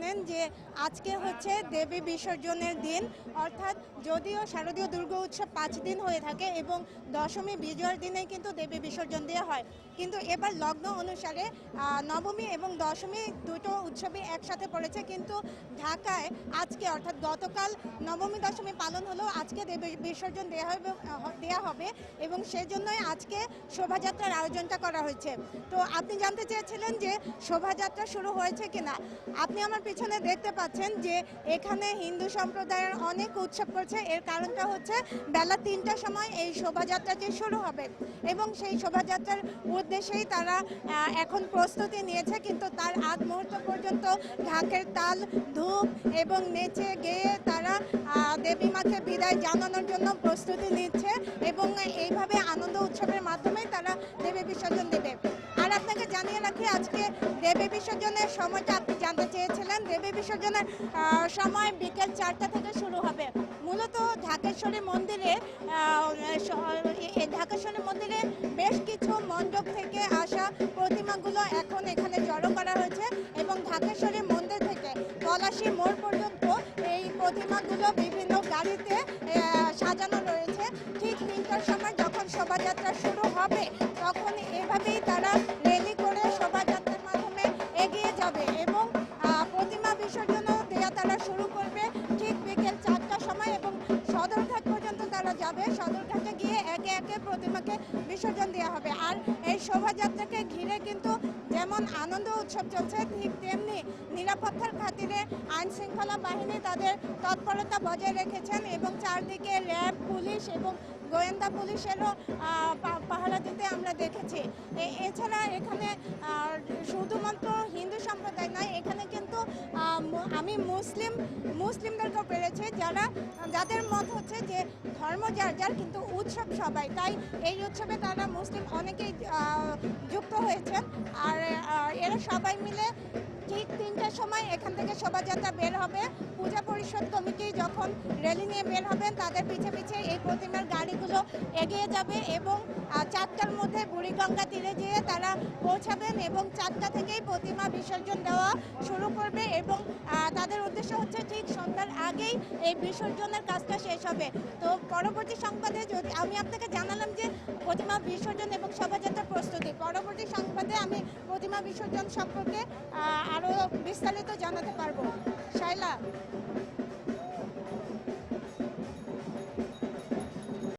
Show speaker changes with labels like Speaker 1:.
Speaker 1: জানেন যে আজকে হচ্ছে দেবী বিসর্জনের দিন। অর্থাৎ যদিও শারদীয় দুর্গা উৎসব পাঁচ দিন হয়ে থাকে এবং দশমী, বিজয়ের দিনে কিন্তু দেবী বিসর্জন দেওয়া হয়। কিন্তু এবার লগ্ন অনুসারে নবমী এবং দশমী দুটো উৎসবই একসাথে পড়েছে। কিন্তু ঢাকায় আজকে, অর্থাৎ গতকাল নবমী, দশমী পালন হলেও আজকে দেবী বিসর্জন দেওয়া হবে দেওয়া হবে এবং সেজন্যই আজকে শোভাযাত্রার আয়োজনটা করা হয়েছে। তো আপনি জানতে চেয়েছিলেন যে শোভাযাত্রা শুরু হয়েছে কিনা। আপনি আমার পিছনে দেখতে পাচ্ছেন যে এখানে হিন্দু সম্প্রদায়ের অনেক উৎসব করছে। এর কারণটা হচ্ছে বেলা তিনটার সময় এই শোভাযাত্রাটি শুরু হবে এবং সেই শোভাযাত্রার উদ্দেশ্যেই তারা এখন প্রস্তুতি নিয়েছে। কিন্তু তার আগ মুহূর্ত পর্যন্ত ঢাকের তাল, ধূপ এবং নেচে গেয়ে তারা দেবী মাকে বিদায় জানানোর জন্য প্রস্তুতি নিচ্ছে এবং এইভাবে আনন্দ উৎসবের মাধ্যমেই তারা দেবী বিসর্জন দেবে। আর আপনাকে জানিয়ে রাখি, আজকে দেবী বিসর্জনের সময়টা দেবী বিসর্জনের সময় বিকেল চারটা থেকে শুরু হবে। মূলত ঢাকেশ্বরী মন্দিরে ঢাকেশ্বরী মন্দিরে বেশ কিছু মণ্ডপ থেকে আসা প্রতিমাগুলো এখন এখানে জড়ো করা হয়েছে এবং ঢাকেশ্বরী মন্দির থেকে পলাশী মোড় পর্যন্ত এই প্রতিমাগুলো বিভিন্ন গাড়িতে সাজানো রয়েছে। ঠিক তিনটার সময় যখন শোভাযাত্রা শুরু হবে, তখন এভাবেই তারা সদরঘাটে গিয়ে একে একে প্রতিমাকে বিসর্জন দেওয়া হবে। আর এই শোভাযাত্রাকে ঘিরে কিন্তু যেমন আনন্দ উৎসব চলছে, ঠিক তেমনি নিরাপত্তার খাতিরে আইন শৃঙ্খলা বাহিনী তাদের তৎপরতা বজায় রেখেছেন এবং চারদিকে র্যাব, পুলিশ এবং গোয়েন্দা পুলিশেরও পাহারা দিতে আমরা দেখেছি। এছাড়া এখানে শুধুমাত্র আমি মুসলিম, মুসলিমদেরকেও পেরেছি যারা, যাদের মত হচ্ছে যে ধর্ম যার যার, কিন্তু উৎসব সবাই। তাই এই উৎসবে তারা মুসলিম অনেকেই যুক্ত হয়েছেন আর এরা সবাই মিলে ঠিক তিনটার সময় এখান থেকে শোভাযাত্রা বের হবে। পূজা পরিষদ কমিটি যখন র্যালি নিয়ে বের হবেন তাদের পিছে পিছে এই প্রতিমার গাড়িগুলো এগিয়ে যাবে এবং চারটার মধ্যে বুড়িগঙ্গা তীরে যেয়ে তারা পৌঁছাবেন এবং চারটা থেকেই প্রতিমা বিসর্জন দেওয়া শুরু করবে এবং তাদের উদ্দেশ্য হচ্ছে ঠিক সন্ধ্যার আগেই এই বিসর্জনের কাজটা শেষ হবে। তো পরবর্তী সংবাদে যদি, আমি আপনাকে জানালাম যে প্রতিমা বিসর্জন এবং শোভাযাত্রার প্রস্তুতি। পরবর্তী সংবাদে আমি প্রতিমা বিসর্জন সম্পর্কে আরও বিস্তারিত জানাতে পারব।